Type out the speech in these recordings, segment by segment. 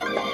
Bye.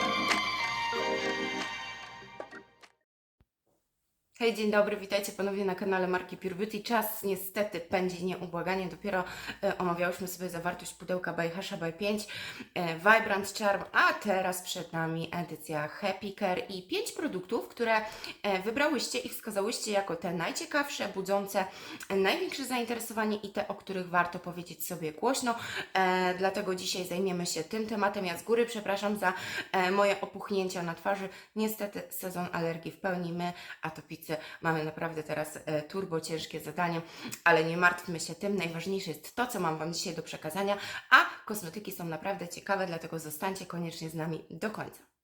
Hej, dzień dobry, witajcie ponownie na kanale marki Pure Beauty. Czas niestety pędzi nieubłaganie. Dopiero e, omawiałyśmy sobie zawartość pudełka by Hasha by 5 e, Vibrant Charm, a teraz przed nami edycja Happy Care i 5 produktów, które e, wybrałyście i wskazałyście jako te najciekawsze, budzące e, największe zainteresowanie i te, o których warto powiedzieć sobie głośno. E, dlatego dzisiaj zajmiemy się tym tematem. Ja z góry przepraszam za e, moje opuchnięcia na twarzy. Niestety sezon alergii w pełni my, atopicy, mamy naprawdę teraz e, turbo ciężkie zadanie, ale nie martwmy się tym. Najważniejsze jest to, co mam Wam dzisiaj do przekazania, a kosmetyki są naprawdę ciekawe, dlatego zostańcie koniecznie z nami do końca.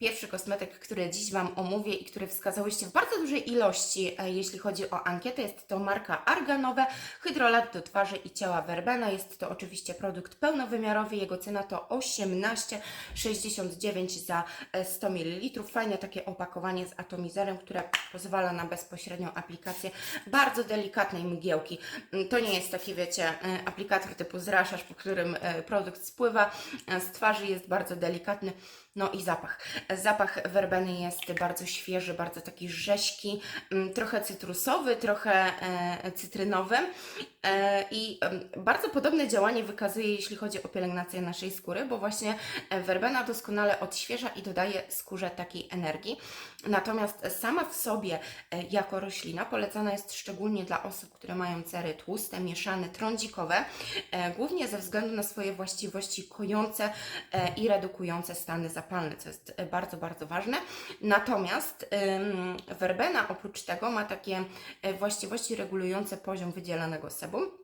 Pierwszy kosmetyk, który dziś Wam omówię i który wskazałyście w bardzo dużej ilości, e, jeśli chodzi o ankietę, jest to marka Arganowe, hydrolat do twarzy i ciała Verbena. Jest to oczywiście produkt pełnowymiarowy, jego cena to 18,69 za e, 100 ml. Fajne takie opakowanie z atomizerem, które pozwala na bezpośrednią aplikację bardzo delikatnej mgiełki. Mm, To nie jest taki, wiecie, e, aplikator typu zraszasz, po którym e, produkt spływa e, z twarzy, jest bardzo delikatny. No i zapach. Zapach werbeny jest bardzo świeży, bardzo taki rześki, mm, trochę cytrusowy, trochę e, cytrynowy i em, bardzo podobne działanie wykazuje, jeśli chodzi o pielęgnację naszej skóry, bo właśnie e, werbena doskonale odświeża i dodaje skórze takiej energii. Natomiast sama w sobie e, jako roślina polecana jest szczególnie dla osób, które mają cery tłuste, mieszane, trądzikowe, e, głównie ze względu na swoje właściwości kojące e, i redukujące stany zapalne, co jest e, bardzo, bardzo ważne. Natomiast werbena oprócz tego ma takie e, właściwości regulujące poziom wydzielanego sebum അപ്പം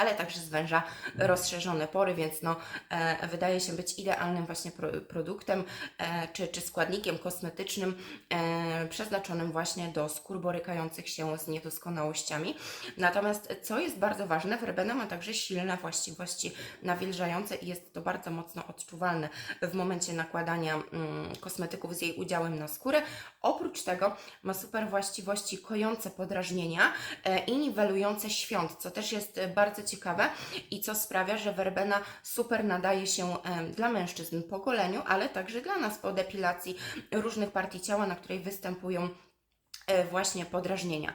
ale także zwęża rozszerzone pory, więc no, e, wydaje się być idealnym właśnie pro, produktem e, czy, czy składnikiem kosmetycznym e, przeznaczonym właśnie do skór borykających się z niedoskonałościami. Natomiast co jest bardzo ważne, werbena ma także silne właściwości nawilżające i jest to bardzo mocno odczuwalne w momencie nakładania mm, kosmetyków z jej udziałem na skórę. Oprócz tego ma super właściwości kojące podrażnienia e, i niwelujące świąt, co też jest bardzo ciekawe i co sprawia, że werbena super nadaje się dla mężczyzn po goleniu, ale także dla nas po depilacji różnych partii ciała, na której występują właśnie podrażnienia.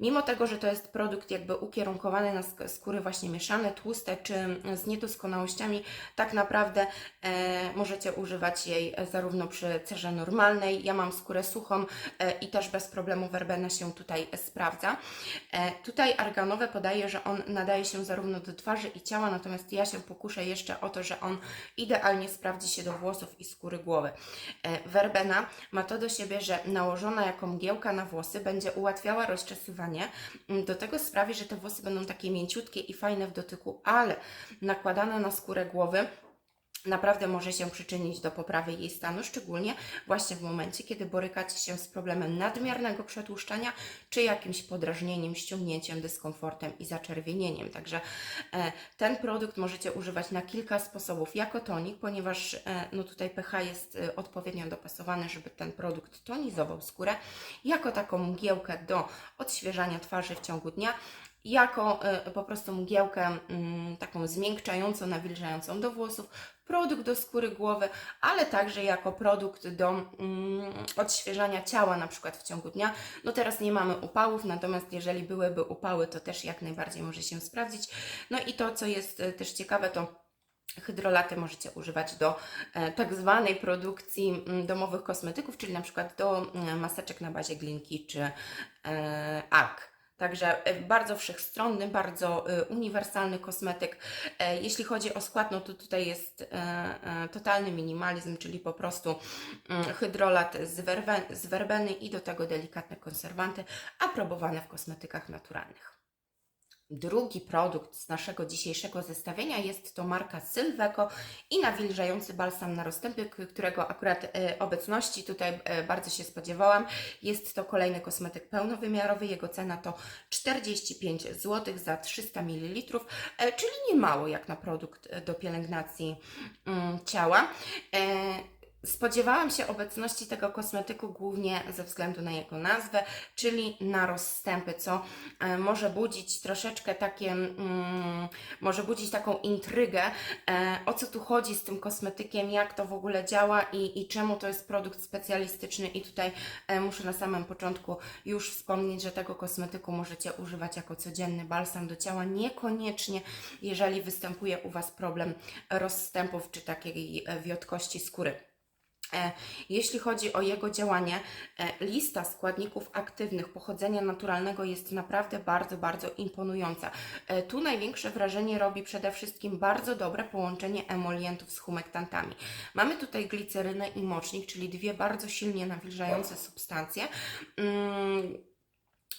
Mimo tego, że to jest produkt jakby ukierunkowany na sk- skóry właśnie mieszane, tłuste czy z niedoskonałościami, tak naprawdę e, możecie używać jej e, zarówno przy cerze normalnej, ja mam skórę suchą e, i też bez problemu werbena się tutaj e, sprawdza. E, tutaj arganowe podaje, że on nadaje się zarówno do twarzy i ciała, natomiast ja się pokuszę jeszcze o to, że on idealnie sprawdzi się do włosów i skóry głowy. E, Werbena ma to do siebie, że nałożona jako mgiełka na włosy będzie ułatwiała rozczesywanie. Mm, Do tego sprawi, że te włosy będą takie mięciutkie i fajne w dotyku, ale nakładana na skórę głowy naprawdę może się przyczynić do poprawy jej stanu, szczególnie właśnie w momencie, kiedy borykacie się z problemem nadmiernego przetłuszczania, czy jakimś podrażnieniem, ściągnięciem, dyskomfortem i zaczerwienieniem. Także e, ten produkt możecie używać na kilka sposobów jako tonik, ponieważ e, no tutaj pH jest e, odpowiednio dopasowany, żeby ten produkt tonizował skórę, jako taką mgiełkę do odświeżania twarzy w ciągu dnia, jako po prostu mgiełkę mm, taką zmiękczającą, nawilżającą do włosów, produkt do skóry głowy, ale także jako produkt do mm, odświeżania ciała na przykład w ciągu dnia. No teraz nie mamy upałów, natomiast jeżeli byłyby upały, to też jak najbardziej może się sprawdzić. No i to, co jest e, też ciekawe, to Hydrolaty możecie używać do e, tak zwanej produkcji mm, domowych kosmetyków, czyli na przykład do mm, maseczek na bazie glinki czy e, ark. Także e, bardzo wszechstronny, bardzo e, uniwersalny kosmetyk. E, Jeśli chodzi o skład, no to tutaj jest totalny minimalizm, czyli po prostu mm, hydrolat z werbeny i do tego delikatne konserwanty aprobowane w kosmetykach naturalnych. Drugi produkt z naszego dzisiejszego zestawienia jest to marka Sylveco i nawilżający balsam na rozstępy, którego akurat e, obecności tutaj e, bardzo się spodziewałam. Jest to kolejny kosmetyk pełnowymiarowy, jego cena to 45 zł za 300 ml, e, czyli nie mało jak na produkt do pielęgnacji mm, ciała. Spodziewałam się obecności tego kosmetyku głównie ze względu na jego nazwę, czyli na rozstępy, co e, może budzić troszeczkę takie, mm, może budzić taką intrygę, e, o co tu chodzi z tym kosmetykiem, jak to w ogóle działa i, i czemu to jest produkt specjalistyczny. I tutaj e, muszę na samym początku już wspomnieć, że tego kosmetyku możecie używać jako codzienny balsam do ciała, niekoniecznie jeżeli występuje u Was problem rozstępów czy takiej wiotkości skóry. E, Jeśli chodzi o jego działanie, e, lista składników aktywnych pochodzenia naturalnego jest naprawdę bardzo, bardzo imponująca. E, Tu największe wrażenie robi przede wszystkim bardzo dobre połączenie emolientów z humektantami. Mamy tutaj glicerynę i mocznik, czyli dwie bardzo silnie nawilżające substancje.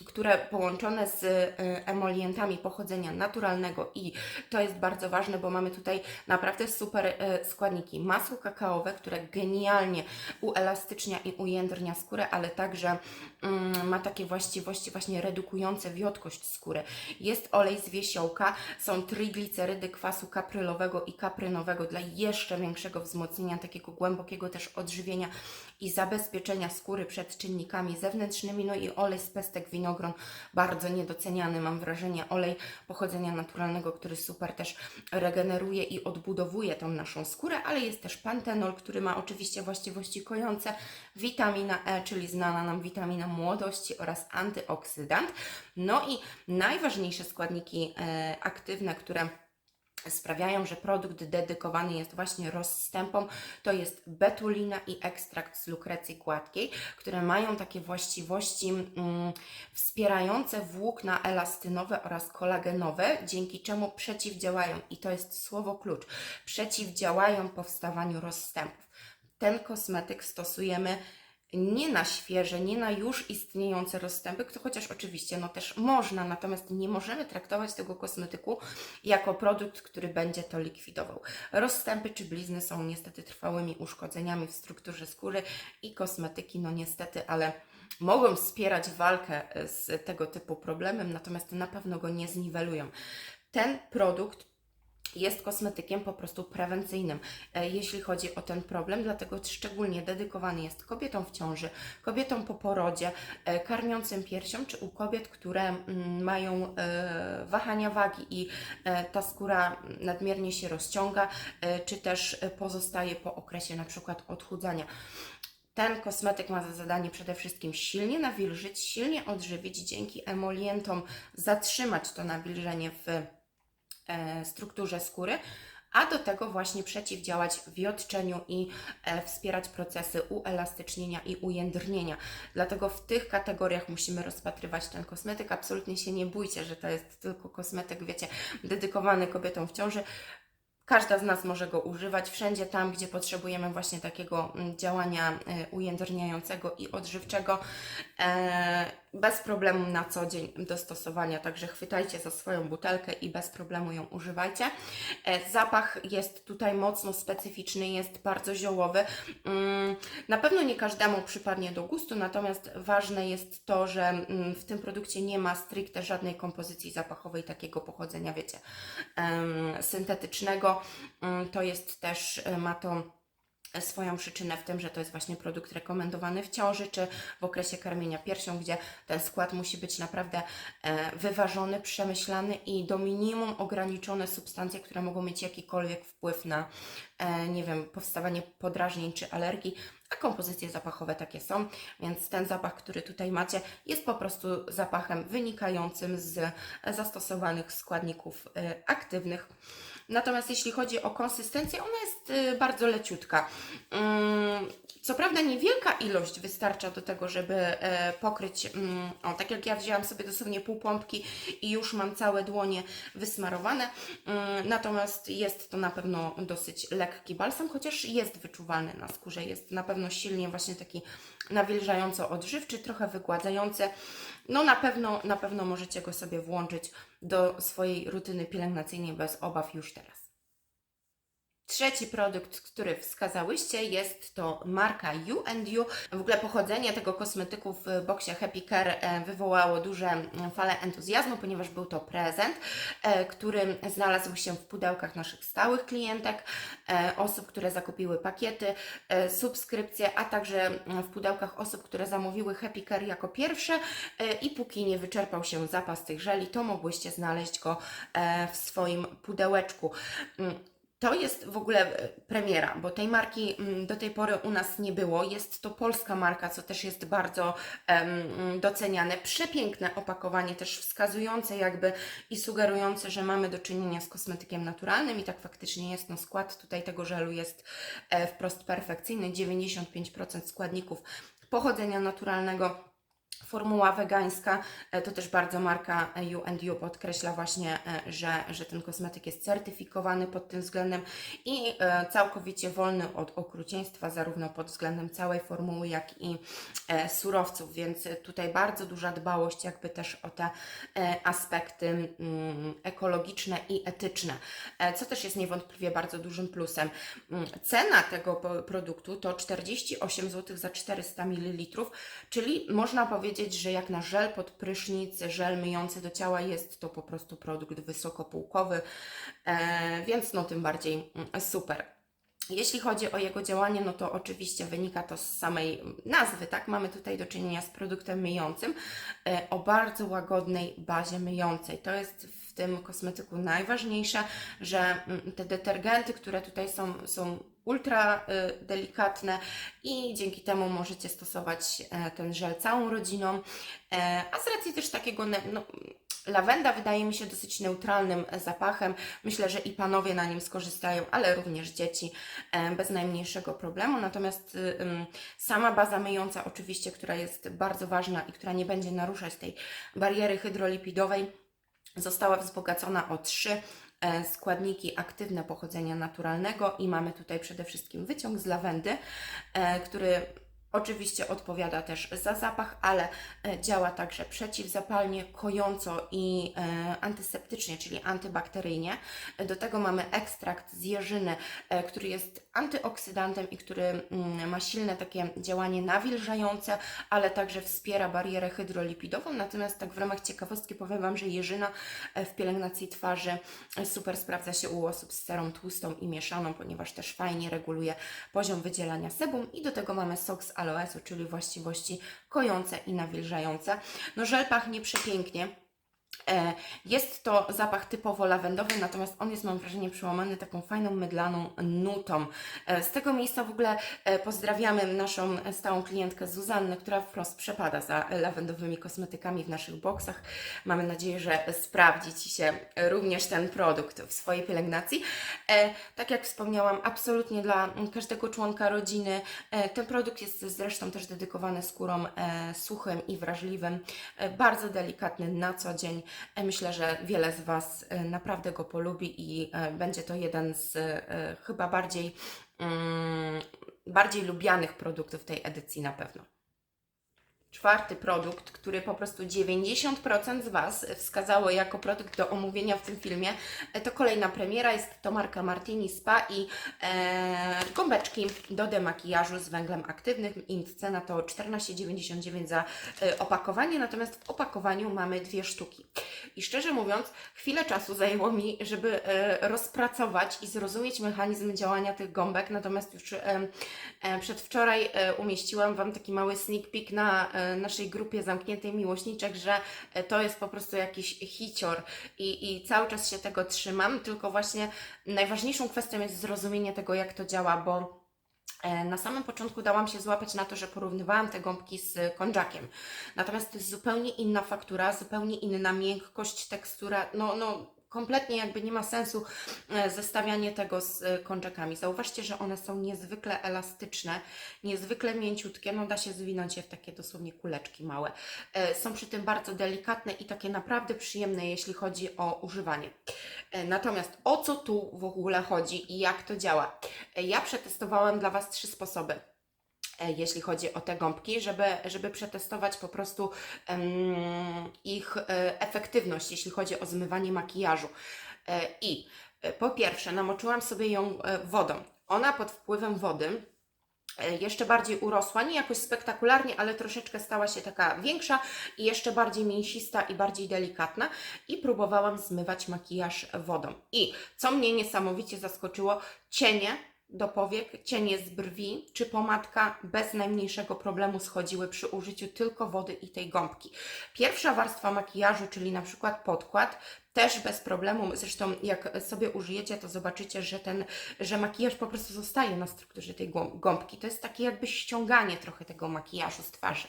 Które połączone z y, emolientami pochodzenia naturalnego i to jest bardzo ważne, bo mamy tutaj naprawdę super y, składniki. Masło kakaowe, które genialnie uelastycznia i ujędrnia skórę, ale także mm, ma takie właściwości właśnie redukujące wiotkość skóry. Jest olej z wiesiołka, są triglicerydy kwasu kaprylowego i kaprynowego dla jeszcze większego wzmocnienia, takiego głębokiego też odżywienia i zabezpieczenia skóry przed czynnikami zewnętrznymi, no i olej z pestek winogron, bardzo niedoceniany mam wrażenie, olej pochodzenia naturalnego, który super też regeneruje i odbudowuje tą naszą skórę, ale jest też pantenol, który ma oczywiście właściwości kojące, witamina E, czyli znana nam witamina młodości oraz antyoksydant, no i najważniejsze składniki e, aktywne, które sprawiają, że produkt dedykowany jest właśnie rozstępom. To jest betulina i ekstrakt z lukrecji gładkiej, które mają takie właściwości mm, wspierające włókna elastynowe oraz kolagenowe, dzięki czemu przeciwdziałają, i to jest słowo klucz, przeciwdziałają powstawaniu rozstępów. Ten kosmetyk stosujemy nie na świeże, nie na już istniejące rozstępy, chociaż oczywiście no też można, natomiast nie możemy traktować tego kosmetyku jako produkt, który będzie to likwidował. Rozstępy czy blizny są niestety trwałymi uszkodzeniami w strukturze skóry i kosmetyki, no niestety, ale mogą wspierać walkę z tego typu problemem, natomiast na pewno go nie zniwelują. Ten produkt jest kosmetykiem po prostu prewencyjnym, e, jeśli chodzi o ten problem, dlatego szczególnie dedykowany jest kobietom w ciąży, kobietom po porodzie, e, karmiącym piersią, czy u kobiet, które mm, mają e, wahania wagi i ta skóra nadmiernie się rozciąga, czy też pozostaje po okresie na przykład odchudzania. Ten kosmetyk ma za zadanie przede wszystkim silnie nawilżyć, silnie odżywić, dzięki emolientom zatrzymać to nawilżenie w strukturze skóry, a do tego właśnie przeciwdziałać wiotczeniu i e, wspierać procesy uelastycznienia i ujędrnienia. Dlatego w tych kategoriach musimy rozpatrywać ten kosmetyk. Absolutnie się nie bójcie, że to jest tylko kosmetyk, wiecie, dedykowany kobietom w ciąży. Każda z nas może go używać wszędzie tam, gdzie potrzebujemy właśnie takiego mm, działania e, ujędrniającego i odżywczego, e, bez problemu na co dzień do stosowania. Także chwytajcie za swoją butelkę i bez problemu ją używajcie. E, zapach jest tutaj mocno specyficzny, jest bardzo ziołowy. Mm, Na pewno nie każdemu przypadnie do gustu, natomiast ważne jest to, że mm, w tym produkcie nie ma stricte żadnej kompozycji zapachowej takiego pochodzenia, wiecie, syntetycznego. Mm, To jest też, e, ma to swoją przyczynę w tym, że to jest właśnie produkt rekomendowany w ciąży czy w okresie karmienia piersią, gdzie ten skład musi być naprawdę e, wyważony, przemyślany i do minimum ograniczone substancje, które mogą mieć jakikolwiek wpływ na, e, nie wiem, powstawanie podrażnień czy alergii, a kompozycje zapachowe takie są, więc ten zapach, który tutaj macie, jest po prostu zapachem wynikającym z zastosowanych składników aktywnych. Natomiast jeśli chodzi o konsystencję, ona jest y, bardzo leciutka. Ym, Co prawda niewielka ilość wystarcza do tego, żeby e, pokryć, mm, o tak jak ja wzięłam sobie dosłownie pół pompki i już mam całe dłonie wysmarowane, Ym, natomiast jest to na pewno dosyć lekki balsam, chociaż jest wyczuwalny na skórze, jest na pewno silnie właśnie taki nawilżająco odżywczy, trochę wygładzający. No na pewno, na pewno możecie go sobie włączyć do swojej rutyny pielęgnacyjnej bez obaw już teraz. Trzeci produkt, który wskazałyście, jest to marka U&U. W ogóle pochodzenie tego kosmetyku w boksie Happy Care e, wywołało duże mm, fale entuzjazmu, ponieważ był to prezent, e, który znalazł się w pudełkach naszych stałych klientek, e, osób, które zakupiły pakiety, e, subskrypcje, a także mm, w pudełkach osób, które zamówiły Happy Care jako pierwsze e, i póki nie wyczerpał się zapas tych żeli, to mogłyście znaleźć go e, w swoim pudełeczku. To jest w ogóle e, premiera, bo tej marki mm, do tej pory u nas nie było. Jest to polska marka, co też jest bardzo em, doceniane. Przepiękne opakowanie, też wskazujące jakby i sugerujące, że mamy do czynienia z kosmetykiem naturalnym i tak faktycznie jest. No, skład tutaj tego żelu jest e, wprost perfekcyjny. 95% składników pochodzenia naturalnego. Formuła wegańska e, to też bardzo marka U&U podkreśla właśnie, e, że, że ten kosmetyk jest certyfikowany pod tym względem i e, całkowicie wolny od okrucieństwa, zarówno pod względem całej formuły, jak i e, surowców, więc tutaj bardzo duża dbałość jakby też o te e, aspekty mm, ekologiczne i etyczne, e, co też jest niewątpliwie bardzo dużym plusem. Mm, Cena tego produktu to 48 zł za 400 ml, czyli można powiedzieć, że jak na żel pod prysznic, żel myjący do ciała jest to po prostu produkt wysokopółkowy, e, więc no tym bardziej mm, super. Jeśli chodzi o jego działanie, no to oczywiście wynika to z samej nazwy, tak? Mamy tutaj do czynienia z produktem myjącym e, o bardzo łagodnej bazie myjącej. To jest w tym kosmetyku najważniejsze, że mm, te detergenty, które tutaj są, są ultra y, delikatne i dzięki temu możecie stosować e, ten żel całą rodziną. E, a z racji też takiego, no, lawenda wydaje mi się dosyć neutralnym e, zapachem. Myślę, że i panowie na nim skorzystają, ale również dzieci bez najmniejszego problemu. Natomiast y, sama baza myjąca, oczywiście, która jest bardzo ważna i która nie będzie naruszać tej bariery hydrolipidowej, została wzbogacona o trzy składniki aktywne pochodzenia naturalnego i mamy tutaj przede wszystkim wyciąg z lawendy, e, który oczywiście odpowiada też za zapach, ale e, działa także przeciwzapalnie, kojąco i e, antyseptycznie, czyli antybakteryjnie. E, Do tego mamy ekstrakt z jeżyny, e, który jest antyoksydantem i który mm, ma silne takie działanie nawilżające, ale także wspiera barierę hydrolipidową. Natomiast tak w ramach ciekawostki powiem Wam, że jeżyna e, w pielęgnacji twarzy e, super sprawdza się u osób z cerą tłustą i mieszaną, ponieważ też fajnie reguluje poziom wydzielania sebum i do tego mamy sok z aloesu, czyli właściwości kojące i nawilżające. No żel pachnie przepięknie. E, Jest to zapach typowo lawendowy, natomiast on jest, mam wrażenie, przełamany taką fajną, mydlaną nutą. E, Z tego miejsca w ogóle e, pozdrawiamy naszą stałą klientkę Zuzannę, która wprost przepada za lawendowymi kosmetykami w naszych boksach. Mamy nadzieję, że sprawdzi Ci się również ten produkt w swojej pielęgnacji. Tak jak wspomniałam, absolutnie dla każdego członka rodziny. Ten produkt jest zresztą też dedykowany skórom suchym i wrażliwym. Bardzo delikatny na co dzień. E, Myślę, że wiele z Was e, naprawdę go polubi i e, będzie to jeden z chyba bardziej, mm, bardziej lubianych produktów tej edycji na pewno. Czwarty produkt, który po prostu 90% z Was wskazało jako produkt do omówienia w tym filmie, e, to kolejna premiera. Jest to marka Martini Spa i e, gąbeczki do demakijażu z węglem aktywnym. Ich cena to 14,99 za e, opakowanie, natomiast w opakowaniu mamy dwie sztuki. I szczerze mówiąc, chwilę czasu zajęło mi, żeby e, rozpracować i zrozumieć mechanizm działania tych gąbek, natomiast już e, e, przedwczoraj e, umieściłam Wam taki mały sneak peek na naszej grupie zamkniętej miłośniczek, że e, to jest po prostu jakiś hicior i, i cały czas się tego trzymam, tylko właśnie najważniejszą kwestią jest zrozumienie tego, jak to działa, bo E, Na samym początku dałam się złapać na to, że porównywałam te gąbki z konjakiem. Natomiast to jest zupełnie inna faktura, zupełnie inna miękkość, tekstura. No, no kompletnie jakby nie ma sensu e, zestawianie tego z e, konjakami. Zauważcie, że one są niezwykle elastyczne, niezwykle mięciutkie. No da się zwinąć je w takie dosłownie kuleczki małe. E, Są przy tym bardzo delikatne i takie naprawdę przyjemne, jeśli chodzi o używanie. Natomiast o co tu w ogóle chodzi i jak to działa? Ja przetestowałam dla Was trzy sposoby jeśli chodzi o te gąbki, żeby, żeby przetestować po prostu ich e, efektywność, jeśli chodzi o zmywanie makijażu. E, I E, Po pierwsze, namoczyłam sobie ją e, wodą. Ona pod wpływem wody e, jeszcze bardziej urosła, nie jakoś spektakularnie, ale troszeczkę stała się taka większa i jeszcze bardziej mięsista i bardziej delikatna i próbowałam zmywać makijaż wodą. I co mnie niesamowicie zaskoczyło, cienie do powiek, cienie z brwi czy pomadka bez najmniejszego problemu schodziły przy użyciu tylko wody i tej gąbki. Pierwsza warstwa makijażu, czyli na przykład podkład, też bez problemu. Zresztą jak sobie użyjecie, to zobaczycie, że ten, że makijaż po prostu zostaje na strukturze tej gą- gąbki. To jest takie jakby ściąganie trochę tego makijażu z twarzy.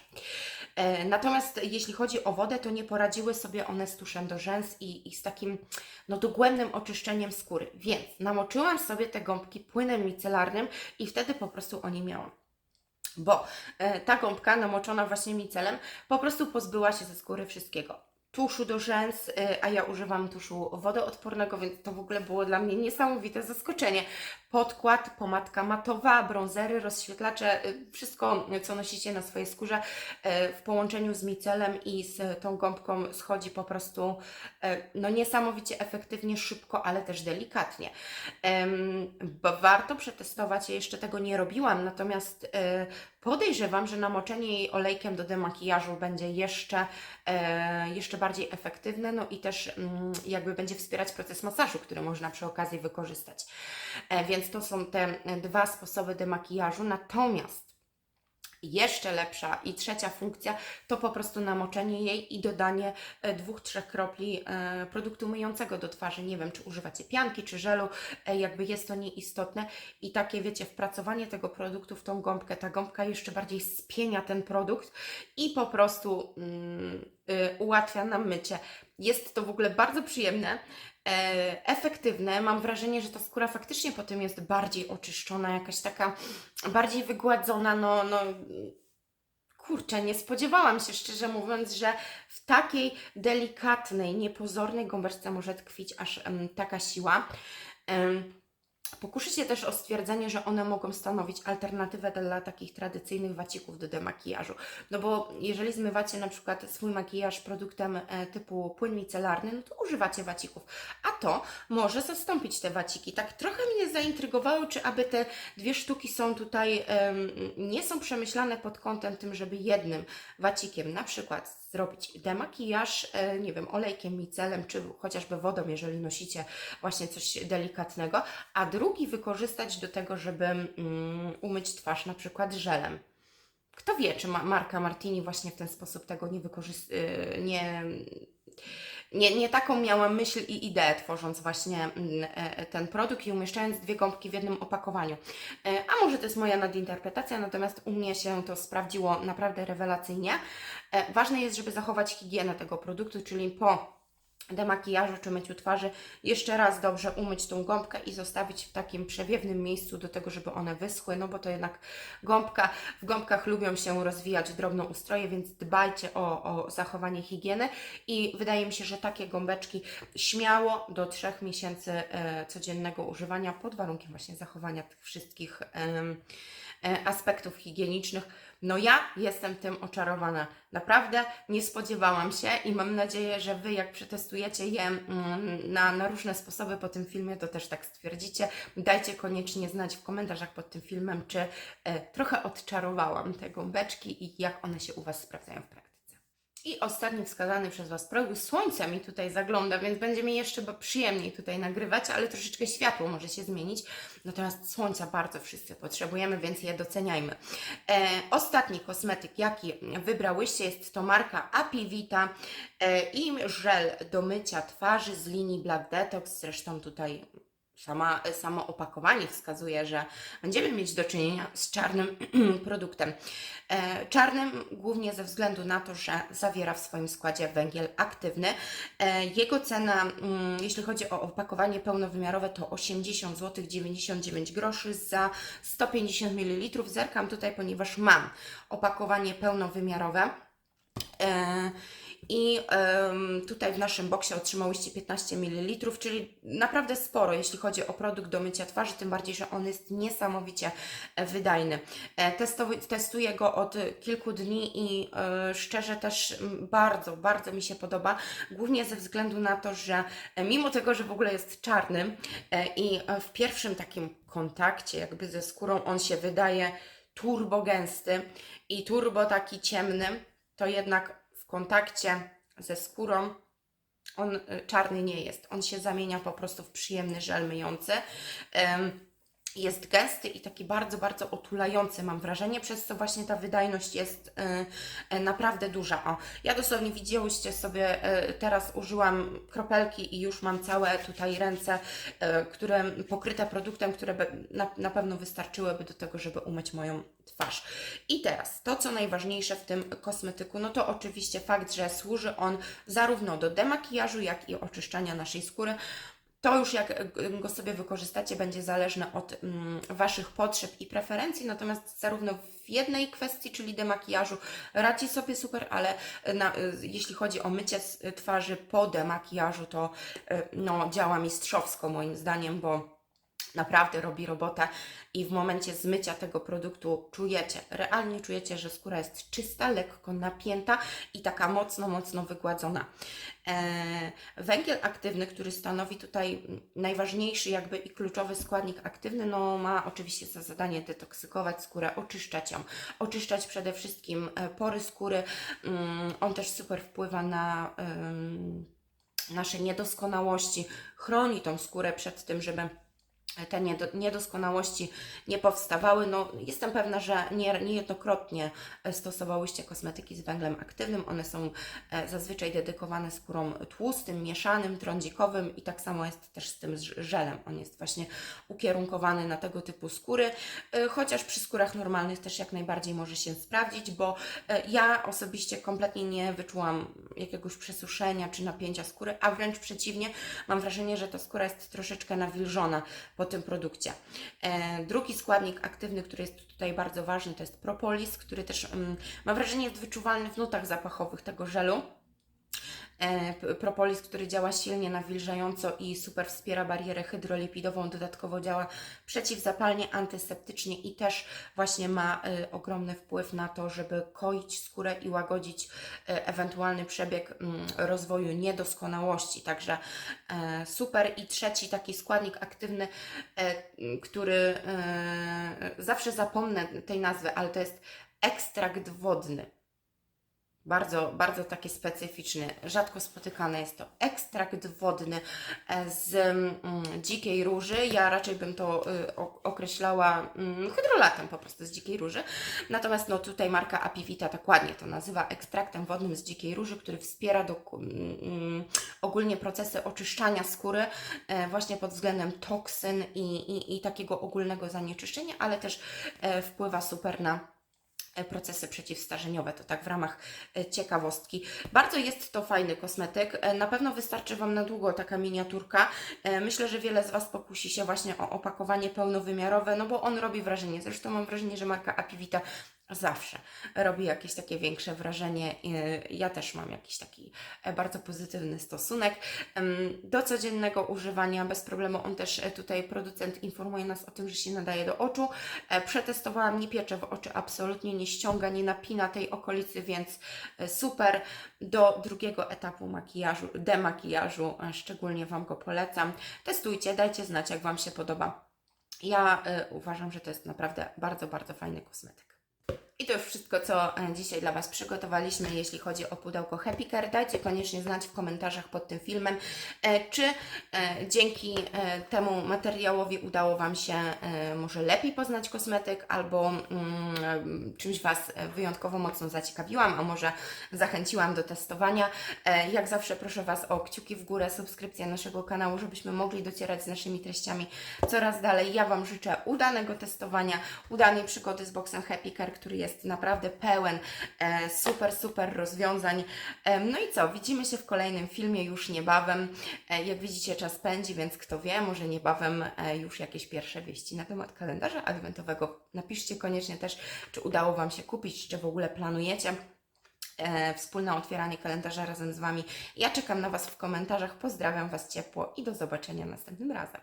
E, Natomiast jeśli chodzi o wodę, to nie poradziły sobie one z tuszem do rzęs i, i z takim no, dogłębnym oczyszczeniem skóry. Więc namoczyłam sobie te gąbki płynem micelarnym i wtedy po prostu o nie miałam. Bo e, ta gąbka namoczona właśnie micelem po prostu pozbyła się ze skóry wszystkiego. Tuszu do rzęs, e, a ja używam tuszu wodoodpornego, więc to w ogóle było dla mnie niesamowite zaskoczenie. Podkład, pomadka matowa, brązery, rozświetlacze, e, wszystko co nosicie na swojej skórze e, w połączeniu z micelem i z tą gąbką schodzi po prostu no niesamowicie efektywnie, szybko, ale też delikatnie. Warto przetestować, ja jeszcze tego nie robiłam, natomiast podejrzewam, że namoczenie jej olejkiem do demakijażu będzie jeszcze, e, jeszcze bardziej efektywne, no i też mm, jakby będzie wspierać proces masażu, który można przy okazji wykorzystać. E, więc to są te dwa sposoby demakijażu, natomiast jeszcze lepsza i trzecia funkcja to po prostu namoczenie jej i dodanie e, dwóch, trzech kropli e, produktu myjącego do twarzy. Nie wiem, czy używacie pianki, czy żelu, e, jakby jest to nieistotne. I takie, wiecie, wpracowanie tego produktu w tą gąbkę, ta gąbka jeszcze bardziej spienia ten produkt i po prostu mm, y, ułatwia nam mycie. Jest to w ogóle bardzo przyjemne, efektywne. Mam wrażenie, że ta skóra faktycznie potem jest bardziej oczyszczona, jakaś taka bardziej wygładzona, no, no kurczę, nie spodziewałam się szczerze mówiąc, że w takiej delikatnej, niepozornej gąbeczce może tkwić aż em, taka siła. Em, Pokuszę się też o stwierdzenie, że one mogą stanowić alternatywę dla takich tradycyjnych wacików do demakijażu. No bo jeżeli zmywacie na przykład swój makijaż produktem e, typu płyn micelarny, no to używacie wacików. A to może zastąpić te waciki. Tak trochę mnie zaintrygowało, czy aby te dwie sztuki są tutaj, nie są przemyślane pod kątem tym, żeby jednym wacikiem na przykład zrobić demakijaż, e, nie wiem, olejkiem, micelem, czy chociażby wodą, jeżeli nosicie właśnie coś delikatnego, a drugi wykorzystać do tego, żeby mm, umyć twarz na przykład żelem. Kto wie, czy ma marka Martini właśnie w ten sposób tego nie wykorzystuje, nie, nie, nie taką miałam myśl i ideę, tworząc właśnie mm, e, ten produkt i umieszczając dwie gąbki w jednym opakowaniu. E, A może to jest moja nadinterpretacja, natomiast u mnie się to sprawdziło naprawdę rewelacyjnie. E, Ważne jest, żeby zachować higienę tego produktu, czyli po demakijażu czy myciu twarzy jeszcze raz dobrze umyć tą gąbkę i zostawić w takim przewiewnym miejscu do tego, żeby one wyschły, no bo to jednak gąbka, w gąbkach lubią się rozwijać drobnoustroje, więc dbajcie o, o zachowanie higieny i wydaje mi się, że takie gąbeczki śmiało do trzech miesięcy e, codziennego używania pod warunkiem właśnie zachowania tych wszystkich em, e, aspektów higienicznych. No ja jestem tym oczarowana. Naprawdę nie spodziewałam się i mam nadzieję, że Wy jak przetestujecie je mm, na, na różne sposoby po tym filmie, to też tak stwierdzicie. Dajcie koniecznie znać w komentarzach pod tym filmem, czy e, trochę odczarowałam te gąbeczki i jak one się u Was sprawdzają w praktyce. I ostatni wskazany przez Was produkt, słońce mi tutaj zagląda, więc będzie mi jeszcze przyjemniej tutaj nagrywać, ale troszeczkę światło może się zmienić. Natomiast słońca bardzo wszyscy potrzebujemy, więc je doceniajmy. E, ostatni kosmetyk, jaki wybrałyście, jest to marka Apivita e, i żel do mycia twarzy z linii Black Detox. Zresztą tutaj sama, samo opakowanie wskazuje, że będziemy mieć do czynienia z czarnym produktem. E, czarnym głównie ze względu na to, że zawiera w swoim składzie węgiel aktywny. E, jego cena, mm, jeśli chodzi o opakowanie pełnowymiarowe, to 80 zł 99 groszy za 150 ml. Zerkam tutaj, ponieważ mam opakowanie pełnowymiarowe. I em, tutaj w naszym boksie otrzymałyście 15 ml, czyli naprawdę sporo, jeśli chodzi o produkt do mycia twarzy, tym bardziej, że on jest niesamowicie e, wydajny. E, testuję go od kilku dni i e, szczerze też bardzo, bardzo mi się podoba, głównie ze względu na to, że e, mimo tego, że w ogóle jest czarny e, i w pierwszym takim kontakcie jakby ze skórą on się wydaje turbo gęsty i turbo taki ciemny, to jednak kontakcie ze skórą on y, czarny nie jest. On się zamienia po prostu w przyjemny żel myjący. Em, Jest gęsty i taki bardzo, bardzo otulający, mam wrażenie, przez co właśnie ta wydajność jest y, y, naprawdę duża. O, ja dosłownie widziałyście sobie, y, teraz użyłam kropelki i już mam całe tutaj ręce, y, które pokryte produktem, które by, na, na pewno wystarczyłyby do tego, żeby umyć moją twarz. I teraz, to co najważniejsze w tym kosmetyku, no to oczywiście fakt, że służy on zarówno do demakijażu, jak i oczyszczania naszej skóry. To już jak go sobie wykorzystacie, będzie zależne od mm, Waszych potrzeb i preferencji, natomiast zarówno w jednej kwestii, czyli demakijażu, radzi sobie super, ale na, y, jeśli chodzi o mycie twarzy po demakijażu, to y, no, działa mistrzowsko moim zdaniem, bo naprawdę robi robotę i w momencie zmycia tego produktu czujecie, realnie czujecie, że skóra jest czysta, lekko napięta i taka mocno, mocno wygładzona. E, węgiel aktywny, który stanowi tutaj najważniejszy jakby i kluczowy składnik aktywny, no ma oczywiście za zadanie detoksykować skórę, oczyszczać ją, oczyszczać przede wszystkim e, pory skóry. Mm, On też super wpływa na nasze niedoskonałości, chroni tą skórę przed tym, żeby te niedo, niedoskonałości nie powstawały. No, jestem pewna, że nie, niejednokrotnie e, stosowałyście kosmetyki z węglem aktywnym. One są e, zazwyczaj dedykowane skórom tłustym, mieszanym, trądzikowym i tak samo jest też z tym żelem. On jest właśnie ukierunkowany na tego typu skóry, e, chociaż przy skórach normalnych też jak najbardziej może się sprawdzić, bo ja osobiście kompletnie nie wyczułam jakiegoś przesuszenia czy napięcia skóry, a wręcz przeciwnie, mam wrażenie, że ta skóra jest troszeczkę nawilżona po tym produkcie. E, drugi składnik aktywny, który jest tutaj bardzo ważny, to jest propolis, który też mm, mam wrażenie jest wyczuwalny w nutach zapachowych tego żelu. E, Propolis, który działa silnie nawilżająco i super wspiera barierę hydrolipidową, dodatkowo działa przeciwzapalnie, antyseptycznie i też właśnie ma e, ogromny wpływ na to, żeby koić skórę i łagodzić e, ewentualny przebieg mm, rozwoju niedoskonałości. Także super. I trzeci taki składnik aktywny, który zawsze zapomnę tej nazwy, ale to jest ekstrakt wodny. Bardzo, bardzo taki specyficzny, rzadko spotykany jest to ekstrakt wodny e, z mm, dzikiej róży. Ja raczej bym to y, określała mm, hydrolatem po prostu z dzikiej róży. Natomiast no, tutaj marka Apivita tak ładnie to nazywa ekstraktem wodnym z dzikiej róży, który wspiera do, mm, ogólnie procesy oczyszczania skóry e, właśnie pod względem toksyn i, i, i takiego ogólnego zanieczyszczenia, ale też e, wpływa super na procesy przeciwstarzeniowe. To tak w ramach e, ciekawostki. Bardzo jest to fajny kosmetyk. E, Na pewno wystarczy Wam na długo taka miniaturka. E, Myślę, że wiele z Was pokusi się właśnie o opakowanie pełnowymiarowe, no bo on robi wrażenie. Zresztą mam wrażenie, że marka Apivita zawsze robi jakieś takie większe wrażenie. E, Ja też mam jakiś taki e, bardzo pozytywny stosunek do codziennego używania. Bez problemu on też e, tutaj producent informuje nas o tym, że się nadaje do oczu. E, Przetestowałam, nie piecze w oczy, absolutnie nie ściąga, nie napina tej okolicy, więc super. Do drugiego etapu makijażu, demakijażu szczególnie Wam go polecam. Testujcie, dajcie znać, jak Wam się podoba. Ja e, uważam, że to jest naprawdę bardzo, bardzo fajny kosmetyk. I to już wszystko, co e, dzisiaj dla Was przygotowaliśmy, jeśli chodzi o pudełko Happy Care. Dajcie koniecznie znać w komentarzach pod tym filmem, e, czy e, dzięki temu materiałowi udało Wam się może lepiej poznać kosmetyk, albo mm, czymś Was wyjątkowo mocno zaciekawiłam, a może zachęciłam do testowania. Jak zawsze proszę Was o kciuki w górę, subskrypcję naszego kanału, żebyśmy mogli docierać z naszymi treściami coraz dalej. Ja Wam życzę udanego testowania, udanej przygody z boksem Happy Care, który jest naprawdę pełen e, super, super rozwiązań. E, no i co, widzimy się w kolejnym filmie już niebawem. E, jak widzicie, czas pędzi, więc kto wie, może niebawem już jakieś pierwsze wieści na temat kalendarza adwentowego. Napiszcie koniecznie też, czy udało Wam się kupić, czy w ogóle planujecie. wspólne otwieranie kalendarza razem z Wami. Ja czekam na Was w komentarzach. Pozdrawiam Was ciepło i do zobaczenia następnym razem.